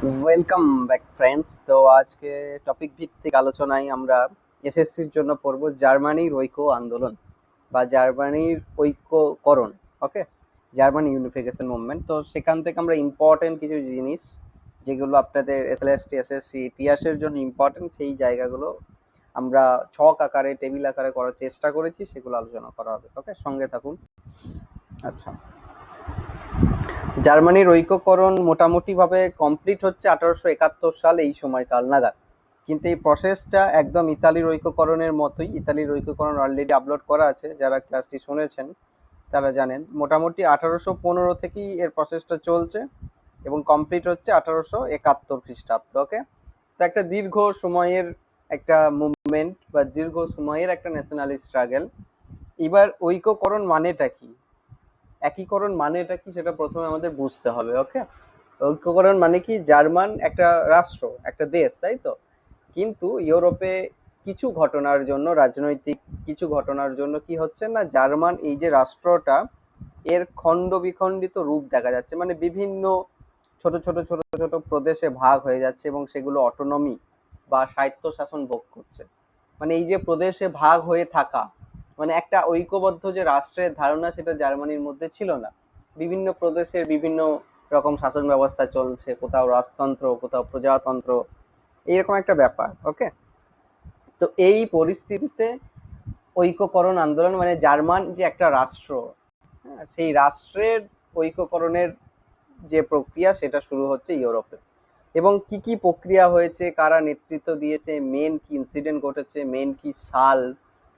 Welcome back friends তো আজকে topic ভিত্তিক আলোচনায় আমরা এসএসসির জন্য পড়ব জার্মানির ঐক্য আন্দোলন বা জার্মানির ঐক্যকরণ ওকে জার্মানি ইউনিফিকেশন মুভমেন্ট তো সেখান থেকে আমরা ইম্পর্টেন্ট কিছু জিনিস যেগুলো আপনাদের এসএলএসটি এসএসসি ইতিহাসের জন্য ইম্পর্টেন্ট সেই জায়গাগুলো আমরা ছক আকারে টেবিল আকারে করার চেষ্টা করেছি, সেগুলো আলোচনা করা হবে ওকে সঙ্গে থাকুন। আচ্ছা। জার্মানির ঐক্যকরণ মোটামুটিভাবে কমপ্লিট হচ্ছে আঠারোশো একাত্তর সাল এই সময়কাল নাগাদ। কিন্তু এই প্রসেসটা একদম ইতালির ঐক্যকরণের মতোই, ইতালির ঐক্যকরণ অলরেডি আপলোড করা আছে, যারা ক্লাসটি শুনেছেন তারা জানেন। মোটামুটি আঠারোশো পনেরো থেকেই এর প্রসেসটা চলছে এবং কমপ্লিট হচ্ছে আঠারোশো একাত্তর খ্রিস্টাব্দ ওকে তো একটা দীর্ঘ সময়ের একটা মুভমেন্ট বা দীর্ঘ সময়ের একটা ন্যাশনাল স্ট্রাগল এবার ঐক্যকরণ মানেটা কি? একীকরণ মানে এটা কি? সেটা প্রথমে আমাদের বুঝতে হবে ওকে ঐক্যকরণ মানে কি? জার্মান একটা রাষ্ট্র, একটা দেশ, তাই তো? কিন্তু ইউরোপে কিছু ঘটনার জন্য, রাজনৈতিক কিছু ঘটনার জন্য কি হচ্ছে না? জার্মান এই যে রাষ্ট্রটা, এর খণ্ড বিখণ্ডিত রূপ দেখা যাচ্ছে। মানে বিভিন্ন ছোট ছোট ছোট ছোট প্রদেশে ভাগ হয়ে যাচ্ছে এবং সেগুলো অটোনমি বা স্বায়ত্ত শাসন ভোগ করছে। মানে এই যে প্রদেশে ভাগ হয়ে থাকা মানে একটা ঐক্যবদ্ধ যে রাষ্ট্রের ধারণা সেটা জার্মানির মধ্যে ছিল না। বিভিন্ন প্রদেশের বিভিন্ন রকম শাসন ব্যবস্থা চলছে কোথাও রাজতন্ত্র কোথাও প্রজাতন্ত্র এইরকম একটা ব্যাপার ওকে? তো এই পরিস্থিতিতে ঐক্যকরণ আন্দোলন মানে জার্মান যে একটা রাষ্ট্র হ্যাঁ, সেই রাষ্ট্রের ঐক্যকরণের যে প্রক্রিয়া সেটা শুরু হচ্ছে ইউরোপে। এবং কি কি প্রক্রিয়া হয়েছে কারা নেতৃত্ব দিয়েছে মেন কি ইনসিডেন্ট ঘটেছে মেন কি সাল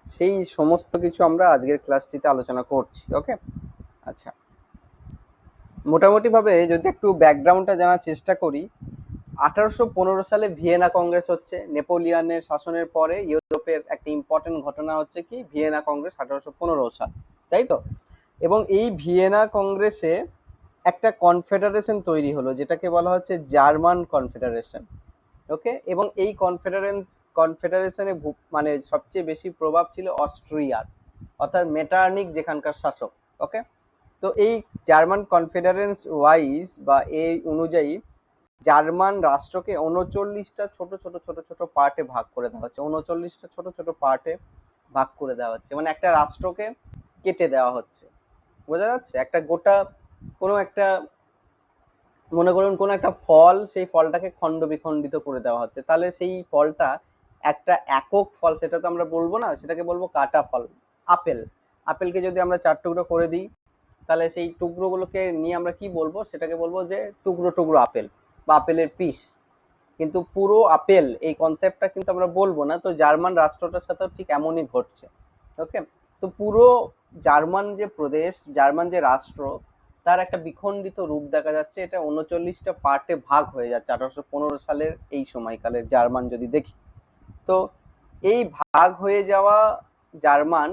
সেই সমস্ত কিছু আমরা আজকের ক্লাসটিতে আলোচনা করছি ওকে আচ্ছা। মোটামুটিভাবে যদি একটু ব্যাকগ্রাউন্ডটা জানার চেষ্টা করি, আঠারোশো পনেরো সালে ভিয়েনা কংগ্রেস হচ্ছে, নেপোলিয়ানের শাসনের পরে ইউরোপের একটা ইম্পর্টেন্ট ঘটনা হচ্ছে কি, ভিয়েনা কংগ্রেস আঠারোশো পনেরো সাল, তাই তো? এবং এই ভিয়েনা কংগ্রেসে একটা কনফেডারেশন তৈরি হলো, যেটাকে বলা হচ্ছে জার্মান কনফেডারেশন ওকে এবং এই কনফেডারেন্স কনফেডারেশনে মানে সবচেয়ে বেশি প্রভাব ছিল অস্ট্রিয়ার অর্থাৎ মেটার্নিক যেখানকার শাসক ওকে তো এই জার্মান কনফেডারেন্স ওয়াইজ বা এই অনুযায়ী জার্মান রাষ্ট্রকে উনচল্লিশটা ছোট ছোট ছোট ছোট পার্টে ভাগ করে দেওয়া হচ্ছে। উনচল্লিশটা ছোট ছোট পার্টে ভাগ করে দেওয়া হচ্ছে। মানে একটা রাষ্ট্রকে কেটে দেওয়া হচ্ছে। বোঝা যাচ্ছে? একটা গোটা কোনো একটা মনে করুন কোনো একটা ফল, সেই ফলটাকে খণ্ড বিখণ্ডিত করে দেওয়া হচ্ছে। তাহলে সেই ফলটা একটা একক ফল, সেটা তো আমরা বলব না, সেটাকে বলব কাটা ফল, আপেল। আপেলকে যদি আমরা চার টুকরো করে দিই, তাহলে সেই টুকরোগুলোকে নিয়ে আমরা কি বলব? সেটাকে বলব যে টুকরো টুকরো আপেল বা আপেলের পিস। কিন্তু পুরো আপেল, এই কনসেপ্টটা কিন্তু আমরা বলব না। তো জার্মান রাষ্ট্রটার সাথেও ঠিক এমনই ঘটছে। ওকে তো পুরো জার্মান যে প্রদেশ, জার্মান যে রাষ্ট্র তার একটা বিখণ্ডিত রূপ দেখা যাচ্ছে। এটা উনচল্লিশটা পার্টে ভাগ হয়ে যাচ্ছে, আঠারোশো পনেরো সালের এই সময়কালের জার্মান যদি দেখি। তো এই ভাগ হয়ে যাওয়া জার্মান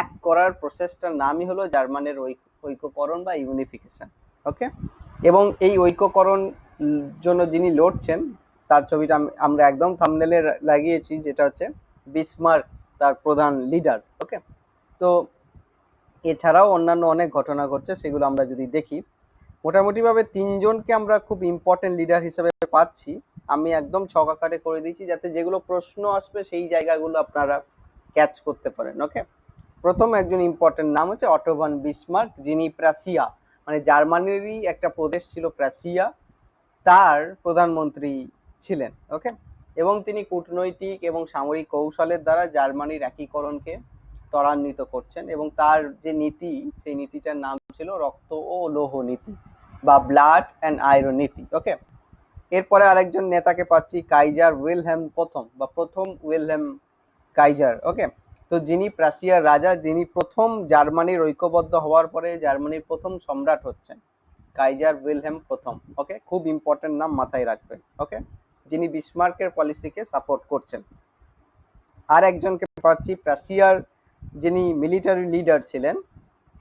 এক করার প্রসেসটার নামই হলো জার্মানের ঐক্যকরণ বা ইউনিফিকেশন, ওকে? এবং এই ঐক্যকরণ জন্য যিনি লড়ছেন, তার ছবিটা আমরা একদম থামনেলে লাগিয়েছি, যেটা হচ্ছে বিসমার্ক, তার প্রধান লিডার ওকে? তো এছাড়াও অন্যান্য অনেক ঘটনা ঘটছে, সেগুলো আমরা যদি দেখি, মোটামুটিভাবে তিনজনকে আমরা খুব ইম্পর্টেন্ট লিডার হিসেবে পাচ্ছি। আমি একদম ছক আকারে করে দিয়েছি যাতে যেগুলো প্রশ্ন আসবে সেই জায়গাগুলো আপনারা ক্যাচ করতে পারেন ওকে প্রথম একজন ইম্পর্টেন্ট নাম হচ্ছে অটোভান বিসমার্ক, যিনি প্রাসিয়া মানে জার্মানিরই একটা প্রদেশ ছিল প্রাসিয়া, তার প্রধানমন্ত্রী ছিলেন ওকে এবং তিনি কূটনৈতিক এবং সামরিক কৌশলের দ্বারা জার্মানির একীকরণকে ত্বরান্বিত করছেন এবং তার যে নীতি, সেই নীতিটার নাম ছিল রক্ত ও লৌহ নীতি বা ব্লাড অ্যান্ড আয়রন নীতি, ওকে? এরপরে আরেকজন নেতাকে পাচ্ছি কাইজার উইলহেম প্রথম বা প্রথম উইলহেম কাইজার, ওকে? তো যিনি প্রাসিয়ার রাজা, যিনি প্রথম জার্মানির ঐক্যবদ্ধ হওয়ার পরে জার্মানির প্রথম সম্রাট হচ্ছেন কাইজার উইলহেম প্রথম, ওকে? খুব ইম্পর্টেন্ট নাম মাথায় রাখবেন, ওকে? যিনি বিসমার্কের পলিসিকে সাপোর্ট করছেন। আর একজনকে পাচ্ছি প্রাসিয়ার যিনি মিলিটারি লিডার ছিলেন,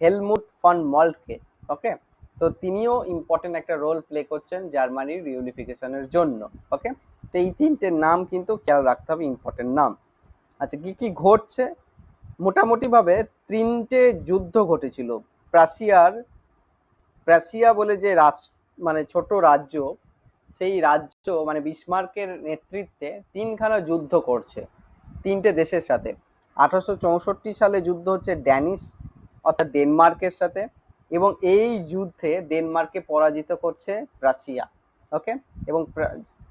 হেলমুট ফান মল্টকে ওকে তো তিনিও ইম্পর্টেন্ট একটা রোল প্লে করছেন জার্মানির ইউনিফিকেশনের জন্য ওকে তো এই তিনটে নাম কিন্তু খেয়াল রাখতে হবে ইম্পর্টেন্ট নাম। আচ্ছা কি কি ঘটছে? মোটামুটিভাবে তিনটে যুদ্ধ ঘটেছিল। প্রাসিয়ার প্রাসিয়া বলে যে রাজ মানে ছোট রাজ্য, সেই রাজ্য মানে বিসমার্কের নেতৃত্বে তিনখানা যুদ্ধ করছে, তিনটে দেশের সাথে। আঠারোশো চৌষট্টি সালে যুদ্ধ হচ্ছে ড্যানিশ, অর্থাৎ ডেনমার্কের সাথে, এবং এই যুদ্ধে ডেনমার্ককে পরাজিত করছে রাশিয়া ওকে এবং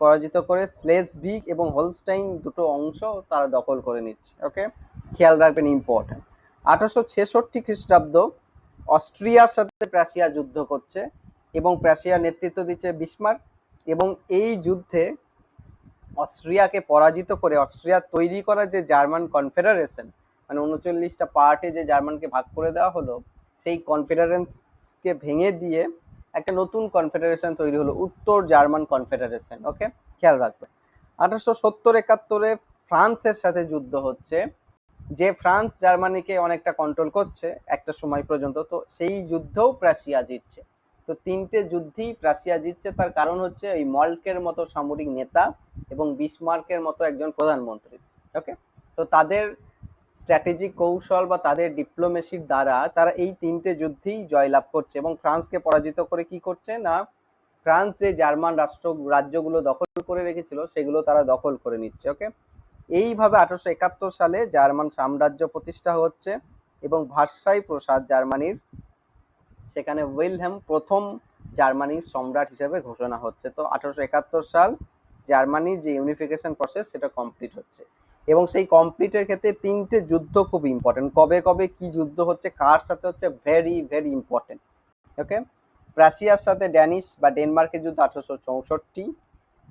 পরাজিত করে স্লেসভিক এবং হোলস্টাইন দুটো অংশ তারা দখল করে নিচ্ছে ওকে খেয়াল রাখবেন ইম্পর্টেন্ট আঠারোশো ছেষট্টি খ্রিস্টাব্দ অস্ট্রিয়ার সাথে প্রাশিয়া যুদ্ধ করছে এবং প্রাশিয়ার নেতৃত্ব দিচ্ছে বিসমার্ক এবং এই যুদ্ধে অস্ট্রিয়াকে পরাজিত করে অস্ট্রিয়া তৈরি করা যে জার্মান কনফেডারেশন মানে উনচল্লিশটা পার্টে যে জার্মানকে ভাগ করে দেওয়া হলো, সেই কনফেডারেন্সকে ভেঙে দিয়ে একটা নতুন কনফেডারেশন তৈরি হলো, উত্তর জার্মান কনফেডারেশন, ওকে? খেয়াল রাখবেন আঠারোশো সত্তর একাত্তরে ফ্রান্সের সাথে যুদ্ধ হচ্ছে, যে ফ্রান্স জার্মানিকে অনেকটা কন্ট্রোল করছে একটা সময় পর্যন্ত, তো সেই যুদ্ধেও প্রাশিয়া জিতছে। তো তিনটে যুদ্ধেই প্রাশিয়া জিতছে, তার কারণ হচ্ছে ওই মল্কের মতো সামরিক নেতা এবং বিসমার্কের মতো একজন প্রধানমন্ত্রী ওকে তো তাদের স্ট্র্যাটেজিক কৌশল বা তাদের ডিপ্লোমেসির দ্বারা তারা এই তিনটে যুদ্ধেই জয়লাভ করছে এবং ফ্রান্সকে পরাজিত করে কি করছে না, ফ্রান্স যে জার্মান রাষ্ট্র, রাজ্যগুলো দখল করে রেখেছিল, সেগুলো তারা দখল করে নিচ্ছে ওকে এইভাবে আঠারোশো একাত্তর সালে জার্মান সাম্রাজ্য প্রতিষ্ঠা হচ্ছে এবং ভাষাই প্রসাদ জার্মানির, সেখানে উইলহেম প্রথম জার্মানির সম্রাট হিসেবে ঘোষণা হচ্ছে। তো আঠারোশো একাত্তর সাল জার্মানির যে ইউনিফিকেশন প্রসেস সেটা কমপ্লিট হচ্ছে। এবং সেই কমপ্লিটের ক্ষেত্রে তিনটে যুদ্ধ খুব ইম্পর্টেন্ট কবে কবে কি যুদ্ধ হচ্ছে, কার সাথে হচ্ছে ভেরি ভেরি ইম্পর্টেন্ট ওকে রাশিয়ার সাথে ড্যানিশ বা ডেনমার্কের যুদ্ধ আঠারোশো চৌষট্টি,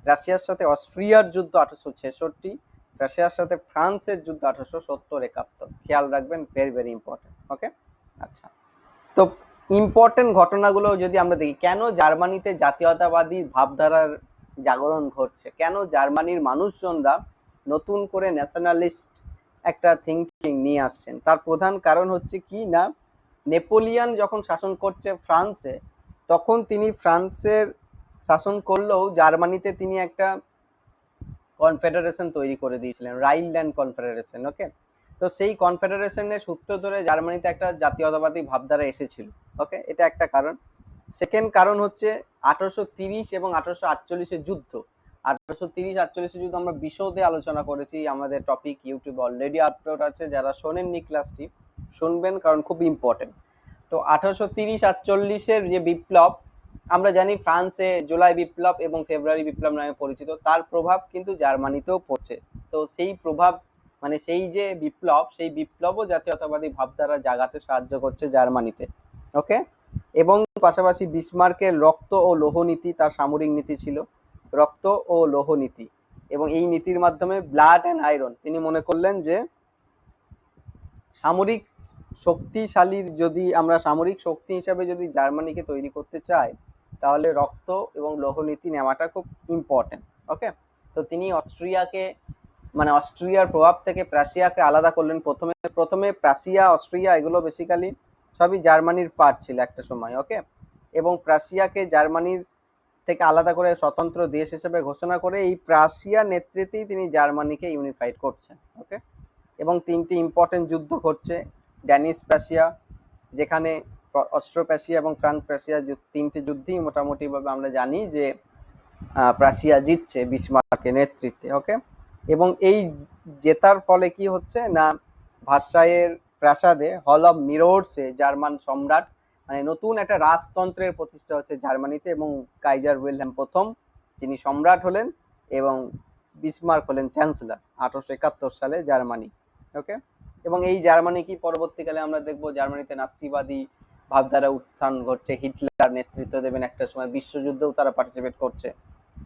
রাশিয়ার সাথে অস্ট্রিয়ার যুদ্ধ আঠারোশো ছেষট্টি, রাশিয়ার সাথে ফ্রান্সের যুদ্ধ আঠারোশো সত্তর একাত্তর। খেয়াল রাখবেন ভেরি ভেরি ইম্পর্টেন্ট ওকে আচ্ছা। তো ইম্পর্টেন্ট ঘটনাগুলো যদি আমরা দেখি, কেন জার্মানিতে জাতীয়তাবাদী ভাবধারার জাগরণ ঘটছে। কেন জার্মানির মানুষজনরা নতুন করে ন্যাশনালিস্ট একটা থিঙ্কিং নিয়ে আসছেন? তার প্রধান কারণ হচ্ছে কি না, নেপোলিয়ান যখন শাসন করছে ফ্রান্সে, তখন তিনি ফ্রান্সের শাসন করলেও জার্মানিতে তিনি একটা কনফেডারেশন তৈরি করে দিয়েছিলেন রাইনল্যান্ড কনফেডারেশন ওকে তো সেই কনফেডারেশনের সূত্র ধরে জার্মানিতে একটা জাতীয়তাবাদী ভাবধারা এসেছিল ওকে এটা একটা কারণ। সেকেন্ড কারণ হচ্ছে আঠারোশো তিরিশ এবং আঠারোশো আটচল্লিশের যুদ্ধ। আঠারোশো তিরিশ, আটচল্লিশের যুদ্ধ আমরা বিশদে আলোচনা করেছি, আমাদের টপিক ইউটিউবে অলরেডি আপলোড আছে, যারা শোনেননি ক্লাসটি শুনবেন কারণ খুব ইম্পর্টেন্ট তো আঠারোশো তিরিশ, আটচল্লিশের যে বিপ্লব, আমরা জানি ফ্রান্সে জুলাই বিপ্লব এবং ফেব্রুয়ারি বিপ্লব নামে পরিচিত, তার প্রভাব কিন্তু জার্মানিতেও পড়ছে। তো সেই প্রভাব মানে সেই যে বিপ্লব, সেই বিপ্লবও জাতীয়তাবাদী ভাবধারা জাগাতে সাহায্য করছে জার্মানিতে। ওকে এবং পাশাপাশি বিসমার্কের রক্ত ও লৌহ নীতি তার সামরিক নীতি ছিল। রক্ত ও লৌহ নীতি এবং এই নীতির মাধ্যমে ব্লাড অ্যান্ড আয়রন তিনি মনে করলেন যে সামরিক শক্তিশালীর যদি আমরা সামরিক শক্তি হিসাবে যদি জার্মানিকে তৈরি করতে চাই, তাহলে রক্ত এবং লৌহ নীতি নেওয়াটা খুব ইম্পর্টেন্ট ওকে তো তিনি অস্ট্রিয়াকে মানে অস্ট্রিয়ার প্রভাব থেকে প্রাশিয়াকে আলাদা করলেন। প্রথমে প্রথমে প্রাশিয়া, অস্ট্রিয়া এগুলো বেসিক্যালি সবই জার্মানির পার্ট ছিল একটা সময় ওকে এবং প্রাশিয়াকে জার্মানির থেকে আলাদা করে স্বতন্ত্র দেশ হিসেবে ঘোষণা করে এই প্রাশিয়ার নেতৃত্বেই তিনি জার্মানিকে ইউনিফাইড করছেন ওকে এবং তিনটি ইম্পর্টেন্ট যুদ্ধ ঘটছে ড্যানিশ প্রাশিয়া যেখানে অস্ট্রো প্রাশিয়া এবং ফ্রান্স প্রাশিয়া যু- তিনটি যুদ্ধই মোটামুটিভাবে আমরা জানি যে আহ, প্রাশিয়া জিতছে বিসমার্কের নেতৃত্বে ওকে এবং এই জেতার ফলে কি হচ্ছে না ভার্সাইয়ের প্রাসাদে হল অফ মিরোর্সে জার্মান সম্রাট মানে নতুন একটা রাজতন্ত্রের প্রতিষ্ঠা হচ্ছে জার্মানিতে এবং কাইজার উইলহেম প্রথম, যিনি সম্রাট হলেন এবং বিসমার্ক হলেন চ্যান্সেলর আঠারোশো একাত্তর সালে জার্মানি ওকে এবং এই জার্মানি কি পরবর্তীকালে আমরা দেখব জার্মানিতে নাৎসিবাদী ভাবধারা উত্থান ঘটছে, হিটলার নেতৃত্ব দেবেন একটা সময়, বিশ্বযুদ্ধেও তারা পার্টিসিপেট করছে।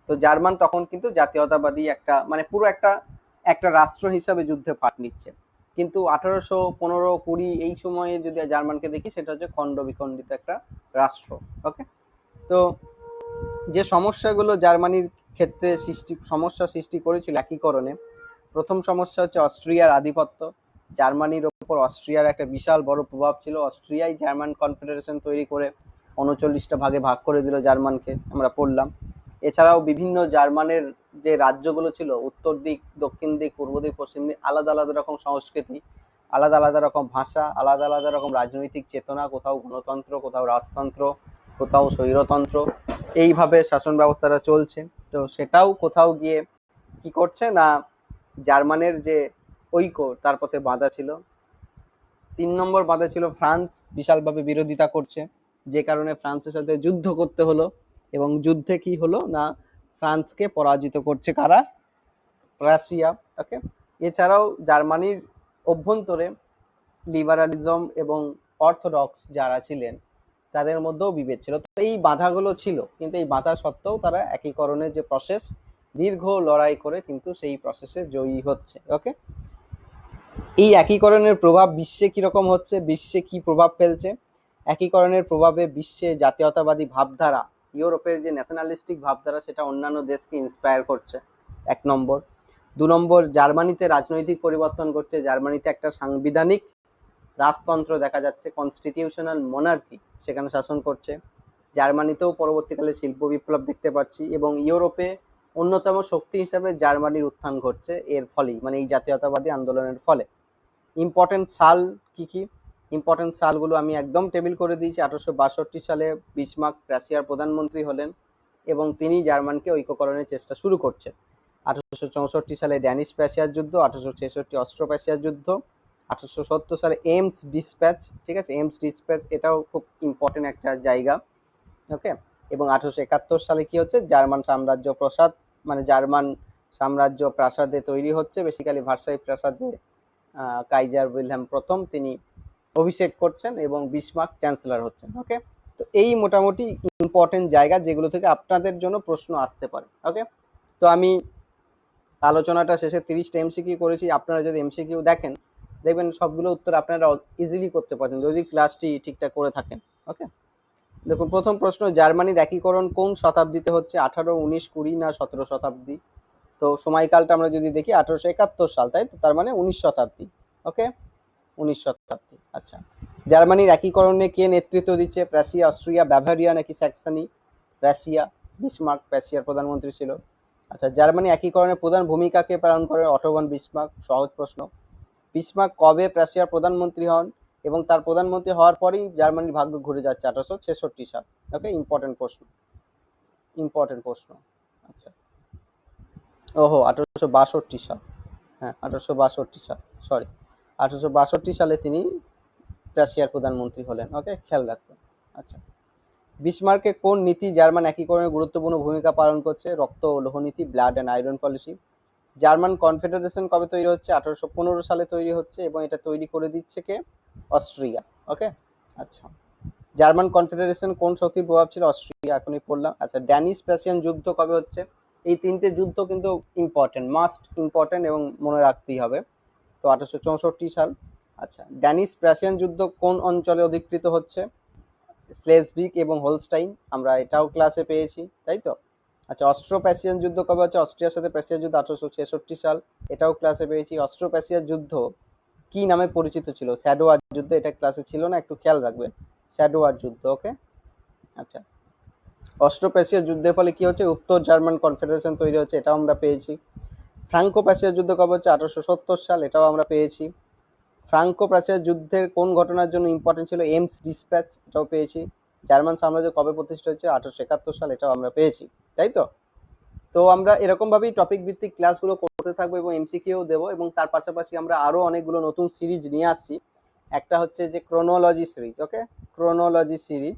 তো জার্মান তখন কিন্তু জাতীয়তাবাদী একটা মানে পুরো একটা একটা রাষ্ট্র হিসাবে যুদ্ধে ফাট নিচ্ছে। কিন্তু আঠারোশো পনেরো কুড়ি এই সময়ে যদি জার্মানকে দেখি, সেটা হচ্ছে খণ্ড বিখণ্ডিত একটা রাষ্ট্র ওকে তো যে সমস্যাগুলো জার্মানির ক্ষেত্রে সৃষ্টি, সমস্যা সৃষ্টি করেছিল একীকরণে, প্রথম সমস্যা হচ্ছে অস্ট্রিয়ার আধিপত্য। জার্মানির ওপর অস্ট্রিয়ার একটা বিশাল বড় প্রভাব ছিল। অস্ট্রিয়াই জার্মান কনফেডারেশন তৈরি করে উনচল্লিশটা ভাগে ভাগ করে দিল জার্মানকে, আমরা পড়লাম। এছাড়াও বিভিন্ন জার্মানের যে রাজ্যগুলো ছিল, উত্তর দিক, দক্ষিণ দিক, পূর্ব দিক, পশ্চিম দিক, আলাদা আলাদা রকম সংস্কৃতি, আলাদা আলাদা রকম ভাষা, আলাদা আলাদা রকম রাজনৈতিক চেতনা, কোথাও গণতন্ত্র, কোথাও রাজতন্ত্র, কোথাও স্বৈরতন্ত্র। এইভাবে শাসন ব্যবস্থাটা চলছে। তো সেটাও কোথাও গিয়ে কি করছে না জার্মানের যে ঐক্য, তার পথে বাধা ছিল। তিন নম্বর বাধা ছিল ফ্রান্স, বিশালভাবে বিরোধিতা করছে। যে কারণে ফ্রান্সের সাথে যুদ্ধ করতে হলো। এবং যুদ্ধে কি হলো? না, ফ্রান্সকে পরাজিত করছে কারা? রাশিয়া ওকে এছাড়াও জার্মানির অভ্যন্তরে লিবারালিজম এবং অর্থোডক্স যারা ছিলেন, তাদের মধ্যেও বিভেদ ছিল। তো এই বাধাগুলো ছিল, কিন্তু এই বাধা সত্ত্বেও তারা একীকরণের যে প্রসেস দীর্ঘ লড়াই করে কিন্তু সেই প্রসেসে জয়ী হচ্ছে ওকে এই একীকরণের প্রভাব বিশ্বে কীরকম হচ্ছে? বিশ্বে কি প্রভাব ফেলছে? একীকরণের প্রভাবে বিশ্বে জাতীয়তাবাদী ভাবধারা ইউরোপের যে ন্যাশনালিস্টিক ভাবধারা, সেটা অন্যান্য দেশকে ইন্সপায়ার করছে। এক নম্বর। দু নম্বর, জার্মানিতে রাজনৈতিক পরিবর্তন করছে জার্মানিতে একটা সাংবিধানিক রাজতন্ত্র দেখা যাচ্ছে কনস্টিটিউশনাল মনার্কি সেখানে শাসন করছে। জার্মানিতেও পরবর্তীকালে শিল্প বিপ্লব দেখতে পাচ্ছি এবং ইউরোপে অন্যতম শক্তি হিসাবে জার্মানির উত্থান ঘটছে, এর ফলেই মানে এই জাতীয়তাবাদী আন্দোলনের ফলে। ইম্পর্টেন্ট সাল কি কি? ইম্পর্টেন্ট সালগুলো আমি একদম টেবিল করে দিয়েছি। আঠারোশো বাষট্টি সালে বিসমার্ক রাশিয়ার প্রধানমন্ত্রী হলেন এবং তিনি জার্মানকে ঐক্যকরণের চেষ্টা শুরু করছেন। আঠারোশো চৌষট্টি সালে ড্যানিশ প্যাসিয়ার যুদ্ধ, আঠারোশো ছেষট্টি অস্ট্রো প্যাসিয়ার যুদ্ধ, আঠারোশো সত্তর সালে এমস ডিসপ্যাচ, ঠিক আছে? এমস ডিসপ্যাচ এটাও খুব ইম্পর্টেন্ট একটা জায়গা, ওকে? এবং আঠারোশো একাত্তর সালে কি হচ্ছে? জার্মান সাম্রাজ্য প্রসাদ মানে জার্মান সাম্রাজ্য প্রাসাদে তৈরি হচ্ছে। বেসিক্যালি ভার্সাই প্রাসাদে কাইজার উইলহেম প্রথম, তিনি অভিষেক করছেন এবং বিসমার্ক চ্যান্সেলর হচ্ছেন ওকে তো এই মোটামুটি ইম্পর্টেন্ট জায়গা যেগুলো থেকে আপনাদের জন্য প্রশ্ন আসতে পারে ওকে তো আমি আলোচনাটা শেষে তিরিশটা এমসিকিউ করেছি, আপনারা যদি এমসিকিউ দেখেন, দেখবেন সবগুলো উত্তর আপনারা ইজিলি করতে পারছেন যদি ক্লাসটি ঠিকঠাক করে থাকেন ওকে দেখুন, প্রথম প্রশ্ন, জার্মানির একীকরণ কোন শতাব্দীতে হচ্ছে? আঠারো, উনিশ, কুড়ি না সতেরো শতাব্দী? তো সময়কালটা আমরা যদি দেখি, আঠারোশো একাত্তর সাল, তাই তো? তার মানে উনিশ শতাব্দী ওকে উনিশ শতাব্দী। আচ্ছা। জার্মানির একীকরণে কে নেতৃত্ব দিচ্ছে? প্রাসিয়া অস্ট্রিয়া, ব্যাভারিয়া নাকি স্যাক্সনি? রাশিয়া বিসমার্ক প্রাসিয়ার প্রধানমন্ত্রী ছিল। আচ্ছা জার্মানি একীকরণের প্রধান ভূমিকাকে পালন করে? অটোবান বিসমার্ক, সহজ প্রশ্ন। বিসমার্ক কবে প্রাসিয়ার প্রধানমন্ত্রী হন এবং তার প্রধানমন্ত্রী হওয়ার পরেই জার্মানির ভাগ্য ঘুরে যাচ্ছে আঠারোশো ছেষট্টি সাল। ওকে ইম্পর্টেন্ট প্রশ্ন। ইম্পর্টেন্ট প্রশ্ন। আচ্ছা। ওহো, আঠারোশো বাষট্টি সাল। হ্যাঁ আঠারোশো বাষট্টি সাল। সরি আঠারোশো বাষট্টি সালে তিনি রাশিয়ার প্রধানমন্ত্রী হলেন। ওকে খেয়াল রাখবেন। আচ্ছা। বিসমার্কে কোন নীতি জার্মান একীকরণে গুরুত্বপূর্ণ ভূমিকা পালন করছে? রক্ত ও লোহনীতি blood and iron policy German confederation কবে তৈরি হচ্ছে? আঠারোশো পনেরো সালে তৈরি হচ্ছে এবং এটা তৈরি করে দিচ্ছে কে? অস্ট্রিয়া। ওকে আচ্ছা। জার্মান কনফেডারেশন কোন শক্তির প্রভাব ছিল? অস্ট্রিয়া, এখনই পড়লাম। আচ্ছা ড্যানিশ প্রাসিয়ান যুদ্ধ কবে হচ্ছে? এই তিনটে যুদ্ধ কিন্তু ইম্পর্টেন্ট মাস্ট ইম্পর্টেন্ট এবং মনে রাখতেই হবে। তো আঠারোশো চৌষট্টি সাল। আচ্ছা ড্যানিশ প্রাসিয়ান যুদ্ধ কোন অঞ্চলে অধিকৃত হচ্ছে? স্লেসভিক এবং হোলস্টাইন, আমরা এটাও ক্লাসে পেয়েছি, তাই তো? আচ্ছা অস্ট্রো প্যাসিয়ান যুদ্ধ কবে হচ্ছে? অস্ট্রিয়ার সাথে প্যাসিয়ার যুদ্ধ আঠারোশো ছেষট্টি সাল, এটাও ক্লাসে পেয়েছি। অস্ট্রো প্যাসিয়ার যুদ্ধ কি নামে পরিচিত ছিল? স্যাডোয়ার যুদ্ধ, এটা ক্লাসে ছিল না, একটু খেয়াল রাখবেন। স্যাডোয়ার যুদ্ধ, ওকে? আচ্ছা অস্ট্রো প্যাসিয়ার যুদ্ধের ফলে কি হচ্ছে? উত্তর জার্মান কনফেডারেশন তৈরি হচ্ছে, এটাও আমরা পেয়েছি। ফ্রাঙ্কো প্যাসিয়ার যুদ্ধ কবে হচ্ছে আঠারোশো সত্তর সাল, এটাও আমরা পেয়েছি। ফ্রাঙ্কো প্রাসিয়ার যুদ্ধের কোন ঘটনার জন্য ইম্পর্টেন্ট ছিল এমস ডিসপ্যাচ, এটাও পেয়েছি। জার্মান সাম্রাজ্য কবে প্রতিষ্ঠা হচ্ছে আঠারোশো একাত্তর সাল, এটাও আমরা পেয়েছি। তাই তো? তো আমরা এরকমভাবেই টপিক ভিত্তিক ক্লাসগুলো করতে থাকব এবং এমসিকিউ দেবো এবং তার পাশাপাশি আমরা আরও অনেকগুলো নতুন সিরিজ নিয়ে আসছি। একটা হচ্ছে যে chronology series okay chronology series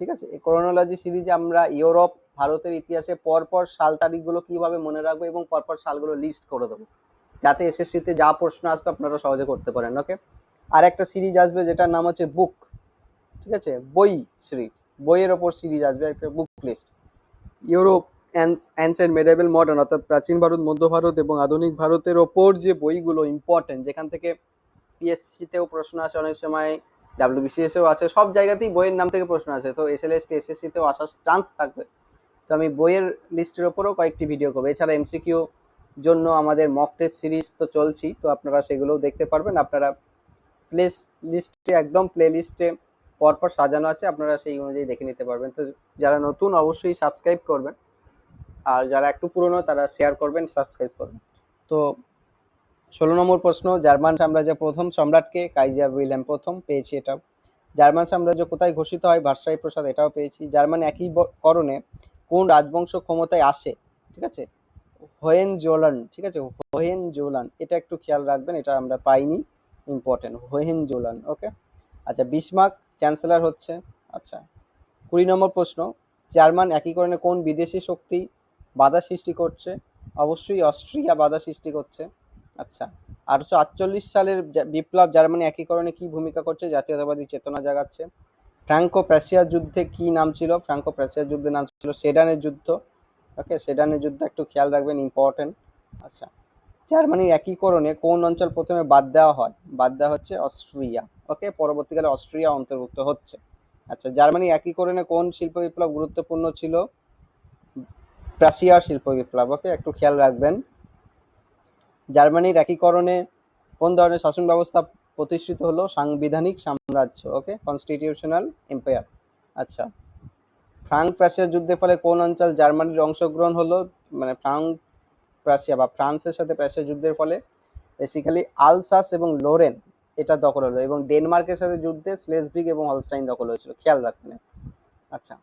ঠিক আছে? এই ক্রোনোলজি সিরিজে আমরা ইউরোপ ভারতের ইতিহাসে পরপর সাল তারিখগুলো কীভাবে মনে রাখব এবং পরপর সালগুলো লিস্ট করে দেবো। যাতে এসএসসিতে যা প্রশ্ন আসবে আপনারা সহজে করতে পারেন ওকে আর একটা সিরিজ আসবে যেটার নাম হচ্ছে বুক ঠিক আছে? বই সিরিজ বইয়ের ওপর সিরিজ আসবে একটা book list Europe ancient medieval modern অর্থাৎ প্রাচীন ভারত, মধ্য ভারত এবং আধুনিক ভারতের ওপর যে বইগুলো ইম্পর্টেন্ট যেখান থেকে পিএসসিতেও প্রশ্ন আসে অনেক সময় ডাব্লিউবিসিএসেও আছে সব জায়গাতেই বইয়ের নাম থেকে প্রশ্ন আসে। তো এসএলএসটি এসএসসিতেও আসার চান্স থাকবে। তো আমি বইয়ের লিস্টের ওপরও কয়েকটি ভিডিও করব। এছাড়া এমসিকিউ জন্য আমাদের মক টেস্ট সিরিজ তো চলছি, তো আপনারা সেগুলোও দেখতে পারবেন। আপনারা প্লে লিস্টে একদম প্লে লিস্টে পরপর সাজানো আছে, আপনারা সেই অনুযায়ী দেখে নিতে পারবেন। তো যারা নতুন অবশ্যই সাবস্ক্রাইব করবেন, আর যারা একটু পুরনো তারা শেয়ার করবেন সাবস্ক্রাইব করবেন। তো ষোলো নম্বর প্রশ্ন, জার্মান সাম্রাজ্যের প্রথম সম্রাটকে কাইজার উইলিয়াম প্রথম পেয়েছি এটা জার্মান সাম্রাজ্য কোথায় ঘোষিত হয়? ভার্সাই প্রসাদ এটাও পেয়েছি। জার্মান একীকরণে কোন রাজবংশ ক্ষমতায় আসে, ঠিক আছে? হোয়েন জোলান, ঠিক আছে? হোয়েন জোলান, এটা একটু খেয়াল রাখবেন, এটা আমরা পাইনি ইম্পর্টেন্ট হোয়েন জোলান ওকে আচ্ছা বিসমার্ক চ্যান্সেলার হচ্ছে আচ্ছা কুড়ি নম্বর প্রশ্ন, জার্মান একীকরণে কোন বিদেশি শক্তি বাধা সৃষ্টি করছে? অবশ্যই অস্ট্রিয়া বাধা সৃষ্টি করছে আচ্ছা আটশো আটচল্লিশ সালের বিপ্লব জার্মানি একীকরণে কি ভূমিকা করছে? জাতীয়তাবাদী চেতনা জাগাচ্ছে ফ্রাঙ্কো প্রাশিয়ার যুদ্ধে কি নাম ছিল? ফ্রাঙ্কো প্রাশিয়ার যুদ্ধের নাম ছিল সেডানের যুদ্ধ। ওকে সেডানের যুদ্ধ একটু খেয়াল রাখবেন ইম্পর্টেন্ট আচ্ছা জার্মানির একীকরণে কোন অঞ্চল প্রথমে বাদ দেওয়া হয়? বাদ দেওয়া হচ্ছে অস্ট্রিয়া। ওকে পরবর্তীকালে অস্ট্রিয়া অন্তর্ভুক্ত হচ্ছে। আচ্ছা জার্মানির একীকরণে কোন শিল্প বিপ্লব গুরুত্বপূর্ণ ছিল? প্রাশিয়ার শিল্প বিপ্লব। ওকে একটু খেয়াল রাখবেন। জার্মানির একীকরণে কোন ধরনের শাসন ব্যবস্থা প্রতিষ্ঠিত হলো? সাংবিধানিক সাম্রাজ্য ওকে কনস্টিটিউশনাল এম্পায়ার আচ্ছা। ফ্রাঙ্ক প্রাশিয়ার যুদ্ধের ফলে কোন অঞ্চল জার্মানির অংশগ্রহণ হলো? মানে ফ্রাঙ্ক প্রাশিয়া বা ফ্রান্সের সাথে প্রাশিয়া যুদ্ধের ফলে বেসিক্যালি আলসাস এবং লোরেন এটা দখল হলো এবং ডেনমার্কের সাথে যুদ্ধে স্লেসবিগ এবং হলস্টাইন দখল হয়েছিল। খেয়াল রাখবেন। আচ্ছা।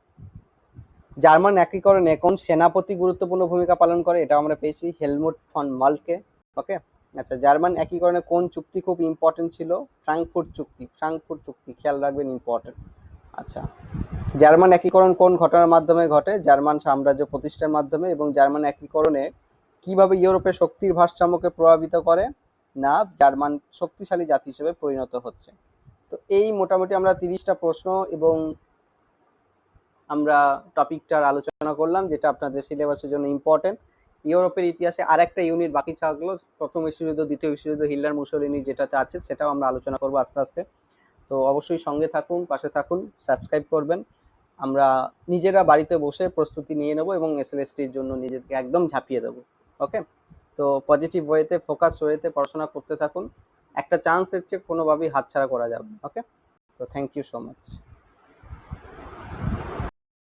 জার্মান একীকরণে কোন সেনাপতি গুরুত্বপূর্ণ ভূমিকা পালন করে? এটা আমরা পেয়েছি। হেলমুট ফন মালকে ওকে আচ্ছা জার্মান একীকরণে কোন চুক্তি খুব ইম্পর্টেন্ট ছিল? ফ্রাঙ্কফুর্ট চুক্তি। ফ্রাঙ্কফুর্ট চুক্তি, খেয়াল রাখবেন ইম্পর্টেন্ট আচ্ছা জার্মান একীকরণ কোন ঘটনার মাধ্যমে ঘটে? জার্মান সাম্রাজ্য প্রতিষ্ঠার মাধ্যমে এবং জার্মান একীকরণে কীভাবে ইউরোপের শক্তির ভারসাম্যকে প্রভাবিত করে? না, জার্মান শক্তিশালী জাতি হিসেবে পরিণত হচ্ছে। তো এই মোটামুটি আমরা তিরিশটা প্রশ্ন এবং আমরা টপিকটার আলোচনা করলাম, যেটা আপনাদের সিলেবাসের জন্য ইম্পর্টেন্ট ইউরোপের ইতিহাসে আরেকটা ইউনিট বাকি থাকল, প্রথম বিশ্বযুদ্ধ, দ্বিতীয় বিশ্বযুদ্ধ, হিটলার মুসলিনি যেটাতে আছে, সেটাও আমরা আলোচনা করব আস্তে আস্তে। তো অবশ্যই সঙ্গে থাকুন, পাশে থাকুন, সাবস্ক্রাইব করবেন। আমরা নিজেরা বাড়িতে বসে প্রস্তুতি নিয়ে নেব এবং এসএলএসটির জন্য নিজেদেরকে একদম ঝাঁপিয়ে দেবো, ওকে? তো পজিটিভ ওয়েতে ফোকাস ওয়েতে পড়াশোনা করতে থাকুন। একটা চান্স এর চেয়ে কোনোভাবেই হাতছাড়া করা যাবে ওকে? তো থ্যাংক ইউ সো মাচ